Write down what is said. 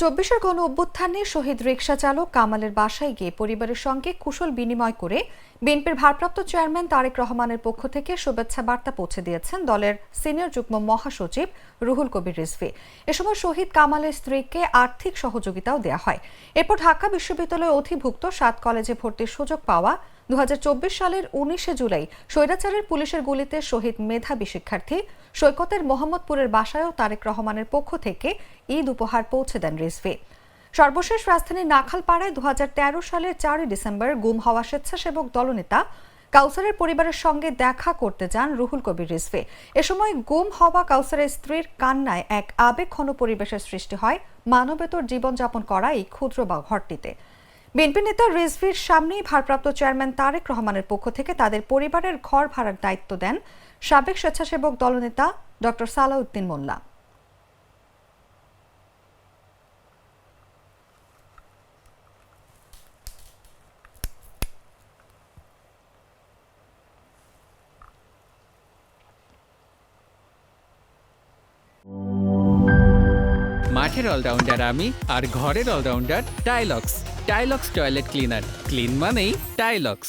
চব্বিশের গণ অভ্যুত্থানে শহীদ রিকশা চালক কামালের বাসায় গিয়ে পরিবারের সঙ্গে কুশল বিনিময় করে বিএনপির ভারপ্রাপ্ত চেয়ারম্যান তারেক রহমানের পক্ষ থেকে শুভেচ্ছা বার্তা পৌঁছে দিয়েছেন দলের সিনিয়র যুগ্ম মহাসচিব রুহুল কবির রিজভি। এ সময় শহীদ কামালের স্ত্রীকে আর্থিক সহযোগিতাও দেওয়া হয়। এরপর ঢাকা বিশ্ববিদ্যালয়ে অধিভুক্ত সাত কলেজে ভর্তির সুযোগ পাওয়া দু হাজার চব্বিশ সালের উনিশে জুলাই স্বৈরাচারের পুলিশের গুলিতে শহীদ মেধাবী শিক্ষার্থী সৈকতের মোহাম্মদপুরের বাসায়ও তারেক রহমানের পক্ষ থেকে ঈদ উপহার পৌঁছে দেন রিজভি। সর্বশেষ রাজধানীর নাখালপাড়ায় দু সালের চারই ডিসেম্বর গুম হওয়া স্বেচ্ছাসেবক দলনেতা, কাউসারের পরিবারের সঙ্গে দেখা করতে যান রুহুল কবির রিজভি। এ সময় গুম হওয়া কাউসারের স্ত্রীর কান্নায় এক আবেগঘন পরিবেশের সৃষ্টি হয় মানবেতর জীবনযাপন করা এই ক্ষুদ্র বা ঘরটিতে। বিএনপি নেতা রিজভির সামনেই ভারপ্রাপ্ত চেয়ারম্যান তারেক রহমানের পক্ষ থেকে তাদের পরিবারের ঘর ভাড়ার দায়িত্ব দেন সাবেক স্বেচ্ছাসেবক দলনেতা ডক্টর সালাউদ্দিন মোল্লা। মাঠের অলরাউন্ডার আমি আর ঘরের allrounder Tilex. Tilex toilet cleaner. Clean মানেই টাইলক্স।